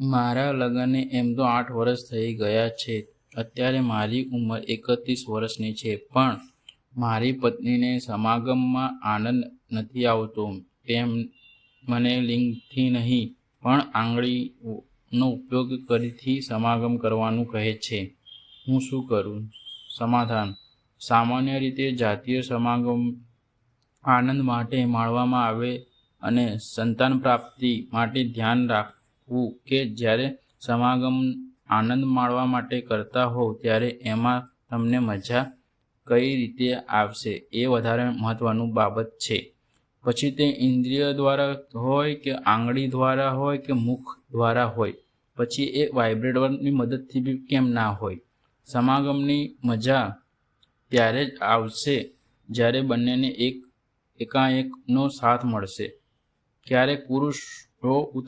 મારા લગ્નને એમ તો આઠ વર્ષ થઈ ગયા છે. અત્યારે મારી ઉંમર એકત્રીસ વર્ષની છે, પણ મારી પત્નીને સમાગમમાં આનંદ નથી આવતો. તેમ મને લિંગથી નહીં, પણ આંગળીનો ઉપયોગ કરીથી સમાગમ કરવાનું કહે છે. હું શું કરું? સમાધાન. સામાન્ય રીતે જાતીય સમાગમ આનંદ માટે માણવામાં આવે અને સંતાન પ્રાપ્તિ માટે ધ્યાન રાખવું કે જ્યારે સમાગમ આનંદ માણવા માટે કરતા હોવ, ત્યારે એમાં તમને મજા કઈ રીતે આવશે એ વધારે મહત્ત્વનું બાબત છે. પછી તે ઇન્દ્રિય દ્વારા હોય કે આંગળી દ્વારા હોય કે મુખ દ્વારા હોય, પછી એ વાઇબ્રેટરની મદદથી બી કેમ ના હોય. સમાગમની મજા ત્યારે જ આવશે જ્યારે બંનેને એક એકાએકનો સાથ મળશે. ક્યારેક પુરુષો